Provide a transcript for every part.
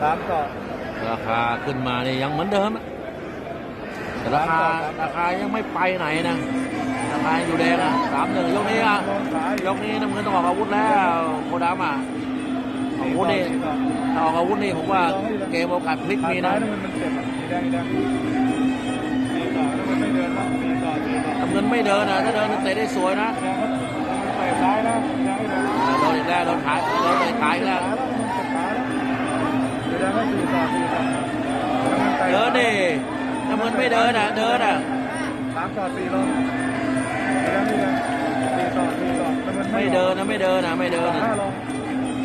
สามต่อราคาขึ้นมานี่ยังเหมือนเดิมอะแต่ราคาราคายังไม่ไปไหนนะราคาอยู่แดงอะสามหนึ่งยกนี้อะลองขายยกนี้น้ำเงินต้องออกอาวุธแล้วโคดามอะอาวุธนี่ถ้าออกอาวุธนี่ผมว่าเกมโอกาสพลิกมีนะน้ำมันมันเจ็บอะสีแดงสีแดงสีต่อน้ำมันไม่เดินแล้วสีต่อสีต่อน้ำเงินไม่เดินนะถ้าเดินเตะได้สวยนะแดงก็เตะซ้ายนะสีแดงไม่เดินอ่าโดนอีกแล้วโดนขายโดนเตะขายอีกแล้ว เดินดิน้ำเงินไม่เดินอะ เดินอะสามต่อสี่ลไม่เดินสีต่อสีต่อน้ำมันไม่เดินนะไม่เดินนะไม่เดินนะห้าล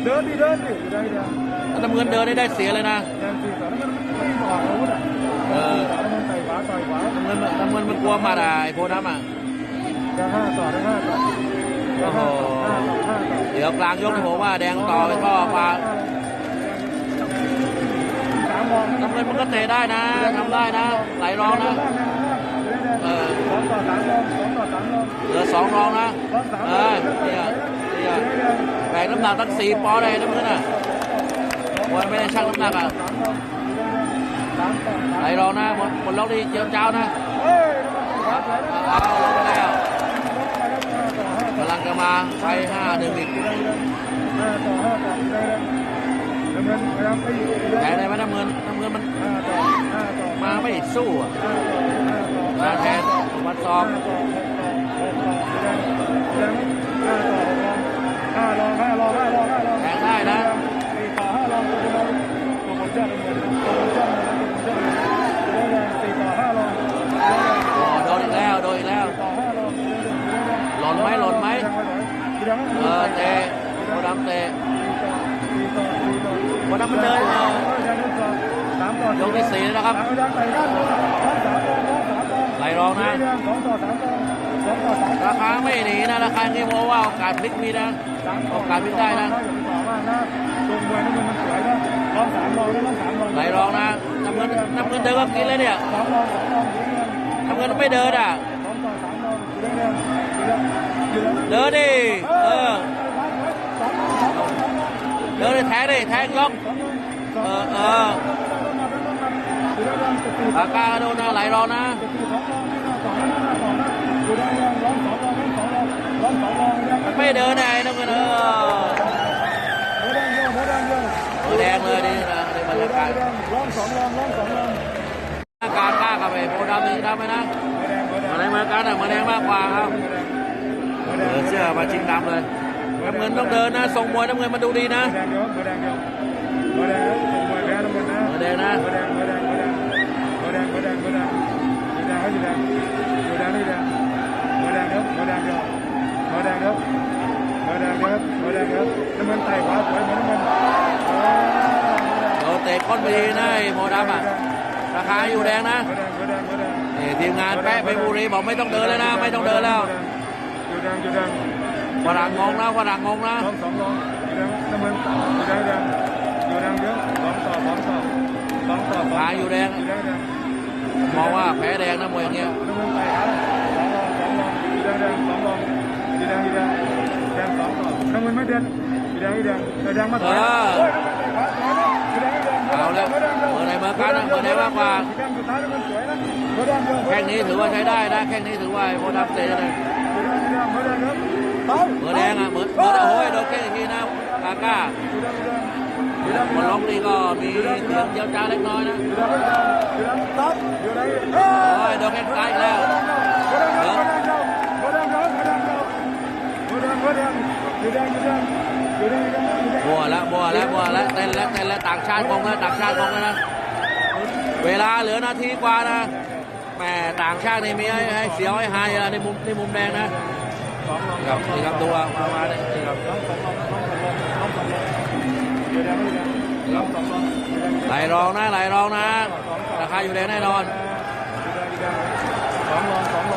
เดินดิเดินดิสีแดงเดินถ้าน้ำเงินเดินได้ได้เสียเลยนะแดงสีต่อน้ำมันไม่อออาวุธอะเออน้ำมันเตขวาต่อยขวาน้ำเงินน้ำเงินมันกลัวมาไอ้โคดามอะได้ห้าต่อได้ห้าต่อโอ้โหเดี๋ยวกลางยกนี่ผมว่าแดงต่อไปก็มาสา น้ำเงินมันก็เตะได้นะทำได้นะไหลรองนะเออสองต่อสามลงสองต่อสามลงเหลือสองรองนะเออเนี่ยเนี่ยแบ่งน้ำหนักตั้งสี่ปอนด์เลยน้ำเงินอะวันไม่ได้ชั่งน้ำหนักอะไหลรองนะหมดหมดล็อกดีเจียวเจ้านะเอาเอาลงไปแล้วกำลังจะมาไปห้าหนึ่งอีกำเงินพยายามไปอยู่แพ้ได้ไหมน้ำเงินน้ำเงินมันห้าต่อห้าต่อมาไม่สู้อะห้าต่อห้าต่อมาแทนมาต่อห้าต่อห้าต่อห้าลอห้าลอห้าลอห้าลองแทงได้นะสี่ต่อห้าลองตัวเราโปรโมชั่นเหมือนโปรโมชั่นโปรโมชั่นสี่ต่อห้าลองโอ้โดนอีกแล้วโดนอีกแล้วต่อห้าลองหล่นไหมหล่นไหมเออเตะโคดำเตะสี่ต่อสี่ ต่อโคดำมันเดินเออสามต่อยกที่สี่แล้วนะครับสามต่อสามต่อสามต่อสามต่อไหลรองนะสองต่อสามต่อสองต่อสามราคาไม่หนีนะราคานี้เพราะว่าโอกาสพลิกมีนะโอกาสพลิกได้นะอย่าไปบอกว่านะตรงมวยน้ำเงินมันสวยนะรองสามรองแล้วรองสามรองไหลรองนะน้ำเงินน้ำเงินเดินก็กินเลยเนี่ยสองรองสองรองอยู่เรื่องน้ำเงินไม่เดินอะสองต่อสามรองอยู่เรื่องอยู่เรื่องอยู่เรื่องเดินดิ องเดินแทงดิแทงล็อกสองรองเออเอออยู่เรื่อะปากกาโดนนะไหลรองนะจะตีสองรองนี่นะสองรองนี่นะสองรองอยู่เรื่องร้องสองรองร้องสองรองร้องสองรองเนี่ยไม่เดินไงน้ำเงินเออหัวแดงเยอะหัวแดงเยออแดงเลยนี่นะในบรรยากาศร้องสองรองร้องสองรองอาการกล้ากับไอ้โพดำนี่ดำไหมนะหัวแดงหัวแดงมาในบรรยากาศอะมาแดงมากกว่าครับเออเสื้อมาชิงดำเลย น้ำเงินต้องเดินนะทรงมวยน้ำเงินมาดูดีนะแดงเยอะหัวแดงเยอะหัวแดงครับผมมวยแพ้น้ำเงินนะมือแดงนะแดงแดงแดงแดงแดงแดงแดงเขาอยู่แดงหัวแดงนี่แดงแดงครับหัวแดงเยอะหัวแดงครับหัวแดงครับหัวแดงครับน้ำเงินไต่ขวาสวยเหมือนน้ำเงินโดนเตะก้นไปทีนะไอ้โพดำอะราคาอยู่แดงนะหัวแดงหัวแดงหัวแดงนี่ทีมงานแปะไปบุรีบอกไม่ต้องเดินแล้วนะไม่ต้องเดินแล้วอยู่แดงอยู่แดง ฝรั่งงงนะฝรั่งงงนะสองสองรองอยู่แดงน้ำเงินอยู่แดงแดงอยู่แดงเยอะสองต่อสองต่อสองต่อขาอยู่แดงอยู่แดงแดงมองว่าแพ้แดงนะมวยอย่างเงี้ยน้ำเงินไต่ขาสองรองสองรองอยู่แดงแดงสองรองอยู่แดงอยู่แดงแดงสองต่อน้ำเงินไม่เด่นอยู่แดงอยู่แดงอยู่แดงมาถอยโอ้ยน้ำเงินไต่ขาสวยนะอยู่แดงอยู่แดงเอาแล้วเมื่อไหนมากันนะเมื่อไหนมากกว่าอยู่แดงสุดท้ายน้ำเงินสวยนะอยู่แดงเยอะแข้งนี้ถือว่าใช้ได้นะแข้งนี้ถือว่าไอ้โพดำเตะเล ยอยู่แดงอยู่แดงอยู่แดงครับเต้าเมื่อแดงอะเหมือนเหมือนโอ้ยโดนแข้งอีกทีนะกาก้าอยู่แดงอยู่แดงอยู่แดงคนล็อกนี่ก็มีเสียงเยียวจ้าเล็กน้อยนะอยู่แดงอยู่แดงตัดอยู่แดงเฮ้โอ้ยโดนแข้งซ้ายอีกแล้วบัวแล้วบัวแล้วบัวแล้วเต้นแล้วเต้นแล้วต่างชาติงงแล้วต่างชาติงงแล้วนะเวลาเหลือนาทีกว่านะแหมต่างชาตินี่มีให้ให้เสียวให้หายอะไรในมุมในมุมแดงนะ ครับนี่ครับตัวมามาเลยนี่ครับไหลรองนะไหลรองนะ ราคาอยู่แดงแน่นอน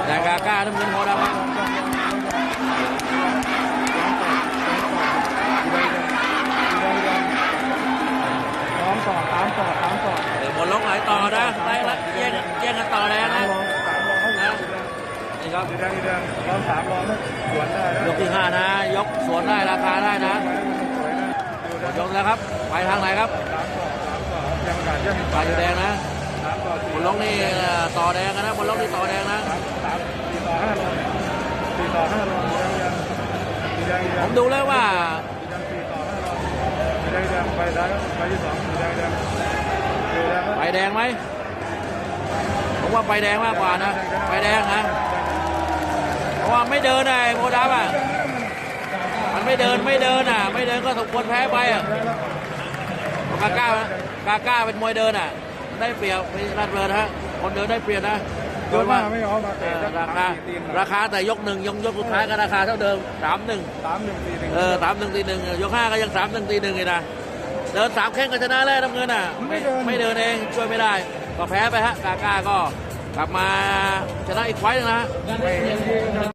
แต่กาก้าน้ำเงินโหดำนะเดี๋ยวบนล็อกไหลต่อนะไล่ละแย่งแย่งกันต่อแดงนะ นี่ครับสามร้อยสวนได้ยกที่ห้านะ ยกสวนได้ราคาได้นะหมดยกแล้วครับ ไปทางไหนครับสามต่อสามต่อแค่ฝ่ายแดงนะสามต่อสี่บนล็อกนี่เอ่อต่อแดงนะบนล็อกนี่ต่อแดงนะสามสามสี่ต่อห้ารองสี่ต่อห้ารองสีแดงสีแดงผมดูแล้วว่าสีแดงสี่ต่อห้ารองสีแดงสีแดงไปซ้ายไปที่สองสีแดงสีแดงสีแดงไฟแดงไหมผมว่าไฟแดงมากกว่านะไฟแดงนะเพ ราะว่าไม่เดินไอ้โมดับอะมันไม่เดินไม่เดินอะ ไม่เดินก็สมควรแพ้ไปอะกาก้ากาก้าเป็นมวยเดินอะ ได้เปรียบไม่รัดเบิร์ฮะคนเดินได้เปรียบนะโดนว่าไม่ออกมาเอเตะอราคาราคาแต่ยกหนึ่งยกยกสุดท้ายก็ราคาเท่าเดิมสามหนึ่งสามหนึ่งสี่หนึ่งเออสามหนึ่งตีหนึ่งยกห้าก็ยังสามหนึ่งตีหนึ่งเลยนะเดินสามแข้งก็ชนะแล้วน้ำเงินอะ ไม่ไม่เดินเองช่วยไม่ได้ ก็แพ้ไปฮะกาก้าก็กลับมาชนะอีกไฟต์หนึงนะฮะไม่